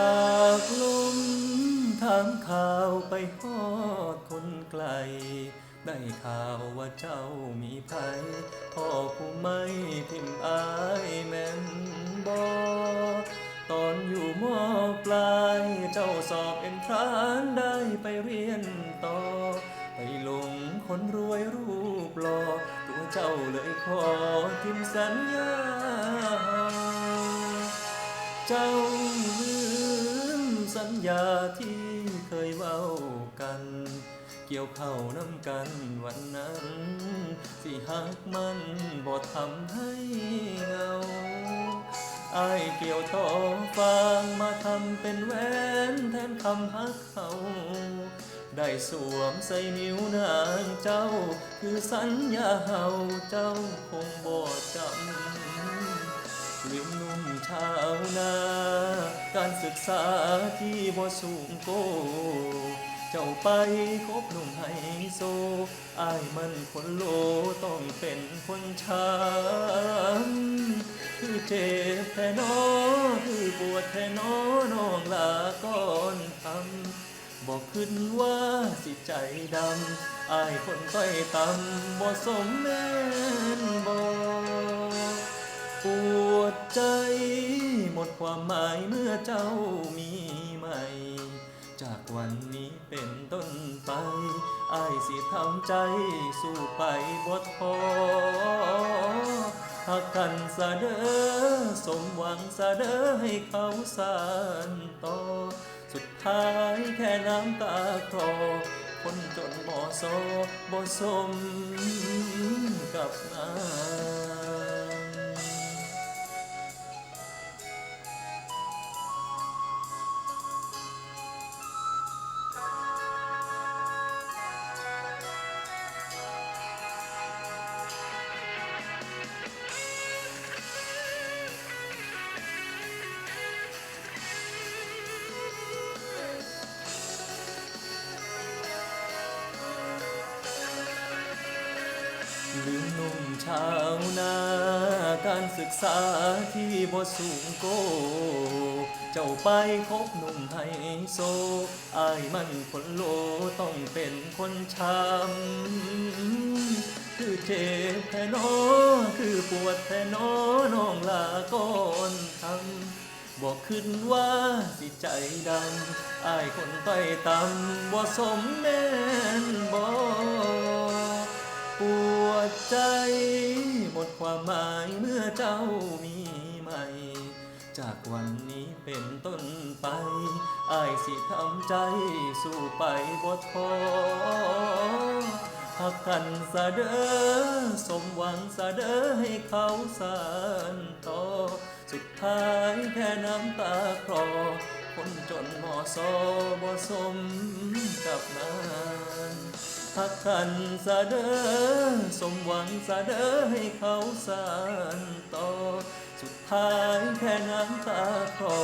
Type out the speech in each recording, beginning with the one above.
ากลมทางข่าวไปฮอดคนไกล ได้ข่าวว่าเจ้ามีภัยพ่อผู้ไม่ทิมอายแม่นบอตอนอยู่มอปลาย เจ้าสอบเอ็นทรานได้ไปเรียนต่อ ไปหลงคนรวยรูปหล่อตัวเจ้าเลยขอทิมสัญญา เจ้าลืมสัญญาที่เคยเว้ากัน เกี่ยวเข้าน้ำกันวันนั้น สิหักมันบ่ทำให้เงาอายเกี่ยวต่อฟางมาทำเป็นแหวนแทนคำฮักเขาได้สวมใส่นิ้วนางเจ้า คือสัญญาเฮาเจ้าคงบ่จำ ลืมหนุ่มชาวนา การศึกษาที่บ่สูงโก เจ้าไปคบหนุ่มไฮโซ อายมันคนโลต้องเป็นคนช้ำคือเจ็บแท้นอคือปวดแท้นอน้องลาก่อนทำบอกขึ้นว่าสิใจดำอายคนต้อยต่ำบ่สมแม่นบอก ปวดใจ หมดความหมายเมื่อเจ้ามีใหม่ จากวันนี้เป็นต้นไปอายสิทำใจสู้ไปบ่ท้อหากกันสะเดอสมหวังสะเดอให้เขาสานต่อ สุดท้ายแค่น้ำตาคลอคนจนบ่ซบ่สมกับนา ลืมนุ่มชาวนาการศึกษาที่บ่สูงโก เจ้าไปคบหนุ่มไฮโซ อายมันคนโลต้องเป็นคนช้ำคือเจ็บแท้นอคือปวดแท้นอน้องลาก่อนทำบอกขึ้นว่าสิใจดำอายคนไปตำบ่สมแม่นบ่ ปวดใจ หมดความหมายเมื่อเจ้ามีใหม่ จากวันนี้เป็นต้นไปอายสิทำใจสู้ไปบ่ท้อหักกันสะเดอสมหวังสะเดอให้เขาสานต่อ สุดท้ายแค่น้ำตาคลอคนจนหมอซอบ่สมกับนาน พักขันสะเดอสมหวังสะเดอให้เขาสานต่อ สุดท้ายแค่น้ำตาคลอ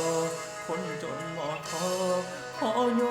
คนจนหมอทอขอย